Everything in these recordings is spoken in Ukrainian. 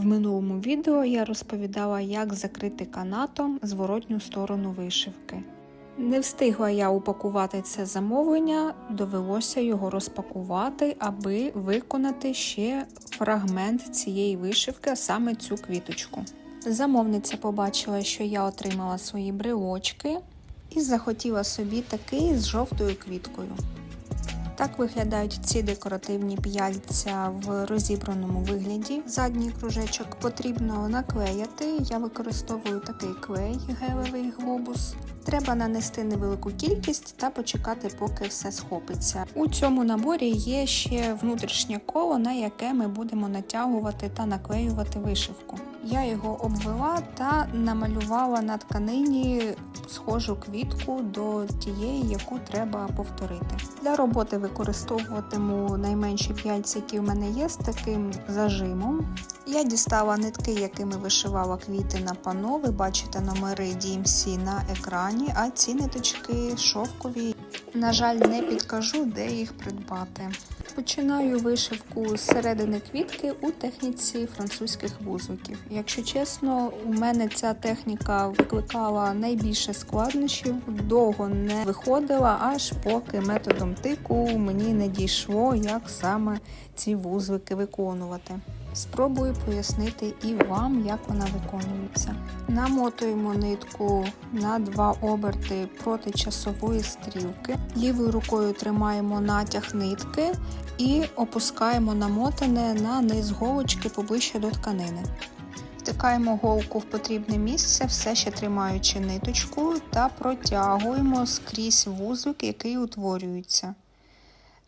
В минулому відео я розповідала, як закрити канатом зворотню сторону вишивки. Не встигла я упакувати це замовлення, довелося його розпакувати, аби виконати ще фрагмент цієї вишивки, а саме цю квіточку. Замовниця побачила, що я отримала свої брелочки і захотіла собі такий з жовтою квіткою. Так виглядають ці декоративні п'яльця в розібраному вигляді. Задній кружечок потрібно наклеяти. Я використовую такий клей гелевий глобус. Треба нанести невелику кількість та почекати, поки все схопиться. У цьому наборі є ще внутрішнє коло, на яке ми будемо натягувати та наклеювати вишивку. Я його обвела та намалювала на тканині схожу квітку до тієї, яку треба повторити. Для роботи використовуватиму найменші п'яльці, які в мене є, з таким зажимом. Я дістала нитки, якими вишивала квіти на пано. Ви бачите номери DMC на екрані, а ці ниточки шовкові. На жаль, не підкажу, де їх придбати. Починаю вишивку з середини квітки у техніці французьких вузликів. Якщо чесно, у мене ця техніка викликала найбільше складнощів, довго не виходила, аж поки методом тику мені не дійшло, як саме ці вузлики виконувати. Спробую пояснити і вам, як вона виконується. Намотуємо нитку на два оберти проти часової стрілки. Лівою рукою тримаємо натяг нитки і опускаємо намотане на низ голочки поближче до тканини. Втикаємо голку в потрібне місце, все ще тримаючи ниточку, та протягуємо скрізь вузлик, який утворюється.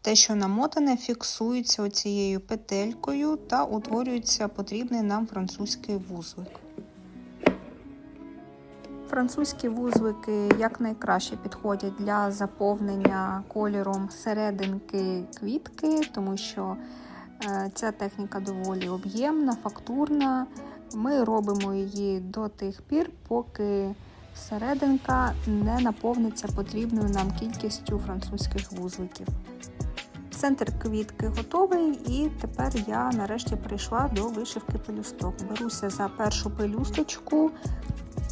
Те, що намотане, фіксується оцією петелькою та утворюється потрібний нам французький вузлик. Французькі вузлики якнайкраще підходять для заповнення кольором серединки квітки, тому що е, ця техніка доволі об'ємна, фактурна. Ми робимо її до тих пір, поки серединка не наповниться потрібною нам кількістю французьких вузликів. Центр квітки готовий, і тепер я нарешті прийшла до вишивки пелюсток. Беруся за першу пелюсточку.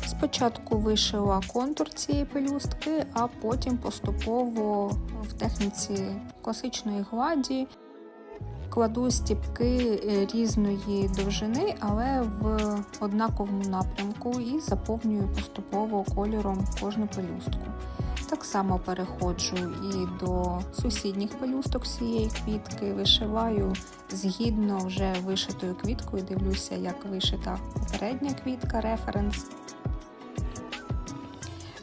Спочатку вишила контур цієї пелюстки, а потім поступово в техніці класичної гладі кладу стіпки різної довжини, але в однаковому напрямку і заповнюю поступово кольором кожну пелюстку. Так само переходжу і до сусідніх пелюсток цієї квітки, вишиваю згідно вже вишитою квіткою, дивлюся, як вишита попередня квітка, референс.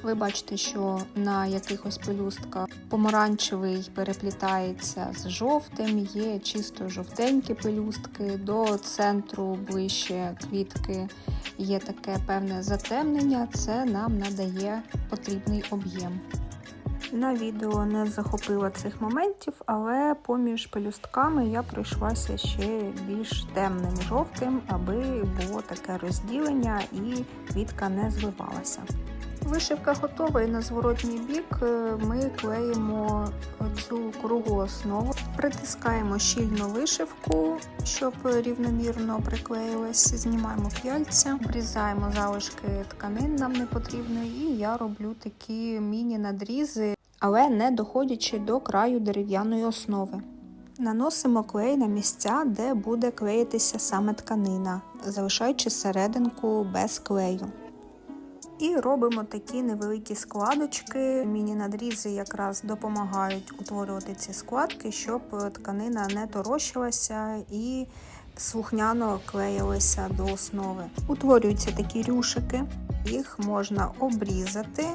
Ви бачите, що на якихось пелюстках помаранчевий переплітається з жовтим, є чисто жовтенькі пелюстки, до центру ближче квітки є таке певне затемнення, це нам надає потрібний об'єм. На відео не захопила цих моментів, але поміж пелюстками я пройшлася ще більш темним жовтим, аби було таке розділення і квітка не звивалася. Вишивка готова і на зворотній бік ми клеїмо цю круглу основу, притискаємо щільно вишивку, щоб рівномірно приклеїлась, знімаємо п'яльця, обрізаємо залишки тканин нам не потрібної, і я роблю такі міні-надрізи, але не доходячи до краю дерев'яної основи. Наносимо клей на місця, де буде клеїтися саме тканина, залишаючи серединку без клею. І робимо такі невеликі складочки. Міні-надрізи якраз допомагають утворювати ці складки, щоб тканина не торощилася і слухняно клеїлася до основи. Утворюються такі рюшики, їх можна обрізати,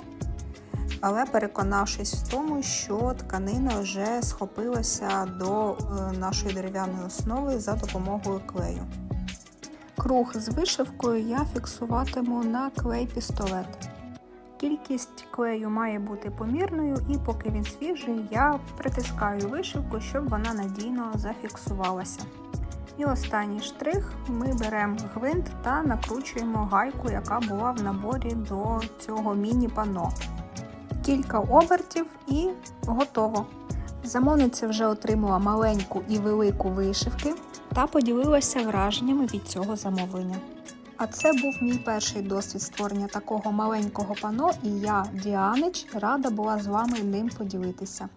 але переконавшись в тому, що тканина вже схопилася до нашої дерев'яної основи за допомогою клею. Круг з вишивкою я фіксуватиму на клей-пістолет. Кількість клею має бути помірною, і поки він свіжий, я притискаю вишивку, щоб вона надійно зафіксувалася. І останній штрих ми беремо гвинт та накручуємо гайку, яка була в наборі до цього міні-пано. Кілька обертів і готово. Замовниця вже отримала маленьку і велику вишивки. Та поділилася враженнями від цього замовлення. А це був мій перший досвід створення такого маленького пано, і я, Діанич, рада була з вами ним поділитися.